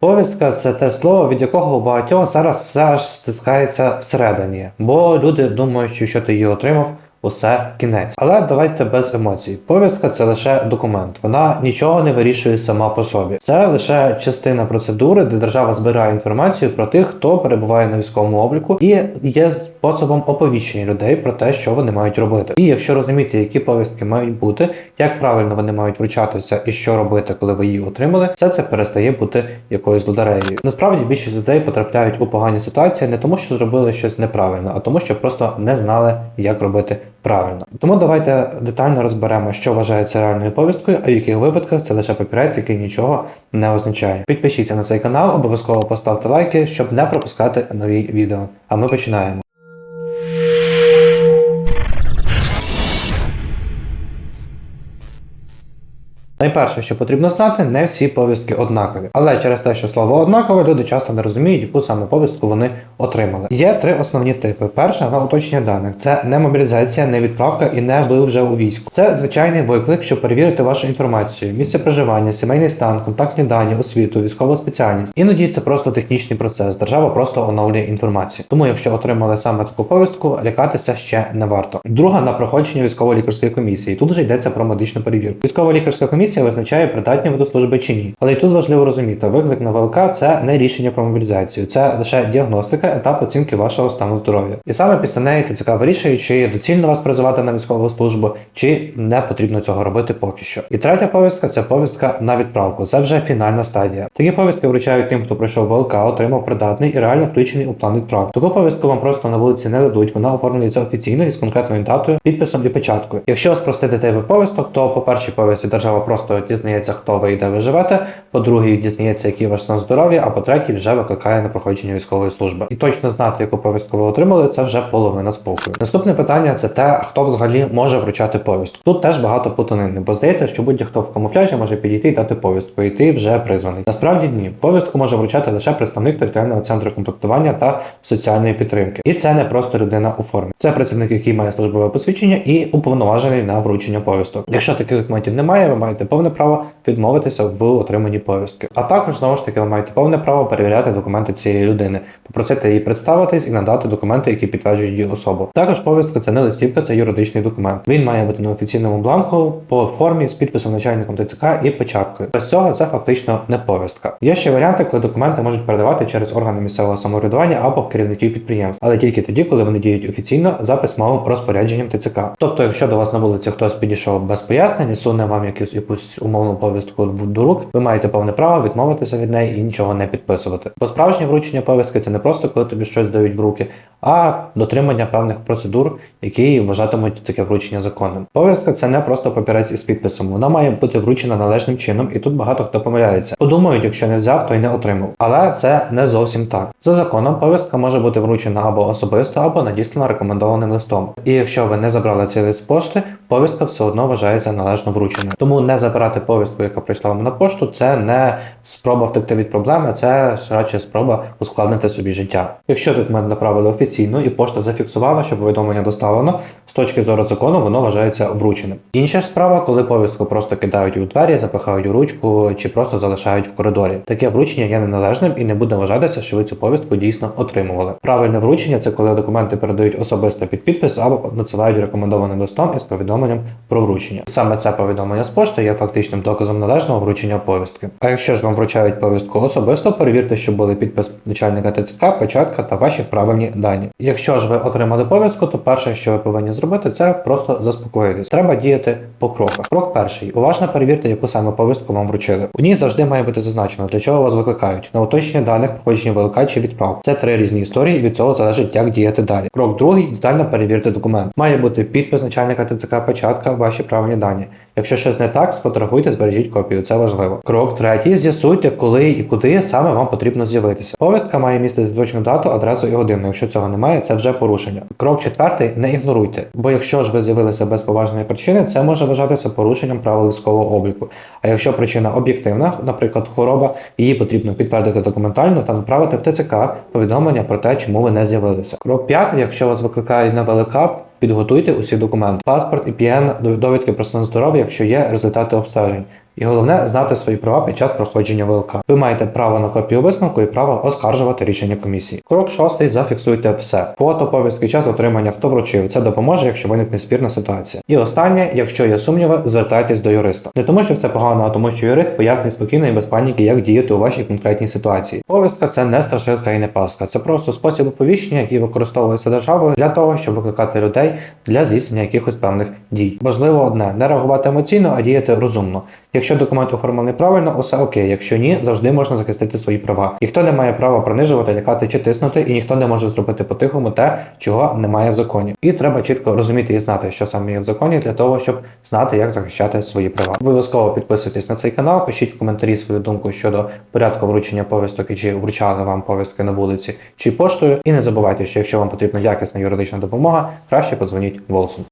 Повістка це те слово, від якого у багатьох зараз аж стискається всередині, бо люди думають, що ти її отримав, усе кінець. Але давайте без емоцій. Повістка це лише документ. Вона нічого не вирішує сама по собі. Це лише частина процедури, де держава збирає інформацію про тих, хто перебуває на військовому обліку, і є способом оповіщення людей про те, що вони мають робити. І якщо розуміти, які повістки мають бути, як правильно вони мають вручатися і що робити, коли ви її отримали, все це перестає бути якоюсь лодареєю. Насправді більшість людей потрапляють у погані ситуації не тому, що зробили щось неправильно, а тому, що просто не знали, як робити правильно. Тому давайте детально розберемо, що вважається реальною повісткою, а в яких випадках це лише папірець, який нічого не означає. Підпишіться на цей канал, обов'язково поставте лайки, щоб не пропускати нові відео. А ми починаємо. Найперше, що потрібно знати, не всі повістки однакові. Але через те, що слово однакове, люди часто не розуміють, яку саме повістку вони отримали. Є три основні типи. Перше на уточнення даних це не мобілізація, не відправка і не ви вже у війську. Це звичайний виклик, щоб перевірити вашу інформацію, місце проживання, сімейний стан, контактні дані, освіту, військову спеціальність. Іноді це просто технічний процес. Держава просто оновлює інформацію. Тому, якщо отримали саме таку повістку, лякатися ще не варто. Друга на проходження військово-лікарської комісії. Тут вже йдеться про медичну перевірку. Військово-лікарська комісія визначає придатні ви до служби чи ні. Але і тут важливо розуміти, виклик на ВЛК це не рішення про мобілізацію, це лише діагностика, етап оцінки вашого стану здоров'я. І саме після неї ТЦК вирішує, чи доцільно вас призивати на військову службу, чи не потрібно цього робити поки що. І третя повістка це повістка на відправку. Це вже фінальна стадія. Такі повістки вручають тим, хто пройшов ВЛК, отримав придатний і реально включений у план відправки. Таку повістку вам просто на вулиці не дадуть. Вона оформлюється офіційно із конкретною датою, підписом і печаткою. Якщо спростити типи повісток, то по першій повісті держава просто дізнається, хто ви і де ви живете. По другій дізнається, який ваш стан здоров'я, а по третій вже викликає на проходження військової служби. І точно знати, яку повістку ви отримали, це вже половина спокою. Наступне питання це те, хто взагалі може вручати повістку. Тут теж багато плутанини, бо здається, що будь-хто в камуфляжі може підійти і дати повістку, і ти вже призваний. Насправді ні, повістку може вручати лише представник територіального центру комплектування та соціальної підтримки. І це не просто людина у формі. Це працівник, який має службове посвідчення і уповноважений на вручення повісток. Якщо таких документів немає, ви маєте повне право відмовитися в отриманні повістки. А також знову ж таки ви маєте повне право перевіряти документи цієї людини, попросити її представитись і надати документи, які підтверджують її особу. Також повістка це не листівка, це юридичний документ. Він має бути на офіційному бланку по формі з підписом начальником ТЦК і печаткою. Без цього це фактично не повістка. Є ще варіанти, коли документи можуть передавати через органи місцевого самоврядування або керівників підприємств, але тільки тоді, коли вони діють офіційно за письмовим розпорядженням ТЦК. Тобто, якщо до вас на вулиці хтось підійшов без пояснень, суне вам якусь якусь умовну повістку до рук, ви маєте повне право відмовитися від неї і нічого не підписувати. Бо справжнє вручення повістки це не просто коли тобі щось дають в руки, а дотримання певних процедур, які вважатимуть таке вручення законним. Повістка це не просто папірець із підписом. Вона має бути вручена належним чином, і тут багато хто помиляється. Подумають, якщо не взяв, то й не отримав. Але це не зовсім так. За законом повістка може бути вручена або особисто, або надіслана рекомендованим листом. І якщо ви не забрали цей лист пошти, повістка все одно вважається належно врученою. Тому не забирати повістку, яка прийшла вам на пошту, це не спроба втекти від проблеми, це радше спроба ускладнити собі життя. Якщо документ направили офіційно і пошта зафіксувала, що повідомлення доставлено, з точки зору закону воно вважається врученим. Інша ж справа, коли повістку просто кидають у двері, запихають у ручку чи просто залишають в коридорі. Таке вручення є неналежним і не буде вважатися, що ви цю повістку дійсно отримували. Правильне вручення це коли документи передають особисто під підпис або надсилають рекомендованим листом із повідомленням про вручення. Саме це повідомлення з пошти є фактичним доказом належного вручення повістки. А якщо ж вам вручають повістку особисто, перевірте, що були підпис начальника ТЦК, печатка та ваші правильні дані. Якщо ж ви отримали повістку, то перше, що ви повинні зробити, це просто заспокоїтись. Треба діяти по кроках. Крок перший. Уважно перевірте, яку саме повістку вам вручили. У ній завжди має бути зазначено, для чого вас викликають, на уточнення даних, проходження ВЛК чи відправ. Це три різні історії, і від цього залежить, як діяти далі. Крок другий детально перевірте документ. Має бути підпис начальника ТЦК, печатка, ваші правильні дані. Якщо щось не так, сфотографуйте, збережіть копію, це важливо. Крок третій. З'ясуйте, коли і куди саме вам потрібно з'явитися. Повістка має містити точну дату, адресу і годину. Якщо цього немає, це вже порушення. Крок четвертий не ігноруйте, бо якщо ж ви з'явилися без поважної причини, це може вважатися порушенням правил військового обліку. А якщо причина об'єктивна, наприклад, хвороба, її потрібно підтвердити документально та направити в ТЦК повідомлення про те, чому ви не з'явилися. Крок п'ятий, якщо вас викликають на ВЛК, Підготуйте усі документи: паспорт, ІПН, довідки про стан здоров'я, якщо є результати обстежень. І головне знати свої права під час проходження ВЛК. Ви маєте право на копію висновку і право оскаржувати рішення комісії. Крок шостий зафіксуйте все. Фото, повістки, час отримання, хто вручив. Це допоможе, якщо виникне спірна ситуація. І останнє, якщо є сумніви, звертайтесь до юриста. Не тому, що все погано, а тому, що юрист пояснить спокійно і без паніки, як діяти у вашій конкретній ситуації. Повістка це не страшилка і не паска. Це просто спосіб оповіщення, який використовується державою для того, щоб викликати людей для здійснення якихось певних дій. Важливо одне не реагувати емоційно, а діяти розумно. Якщо документ оформлений правильно, усе окей. Якщо ні, завжди можна захистити свої права. Ніхто не має права принижувати, лякати чи тиснути, і ніхто не може зробити по-тихому те, чого немає в законі. І треба чітко розуміти і знати, що саме є в законі, для того, щоб знати, як захищати свої права. Обов'язково підписуйтесь на цей канал, пишіть в коментарі свою думку щодо порядку вручення повісток чи вручали вам повістки на вулиці чи поштою. І не забувайте, що якщо вам потрібна якісна юридична допомога, краще подзвоніть голосом.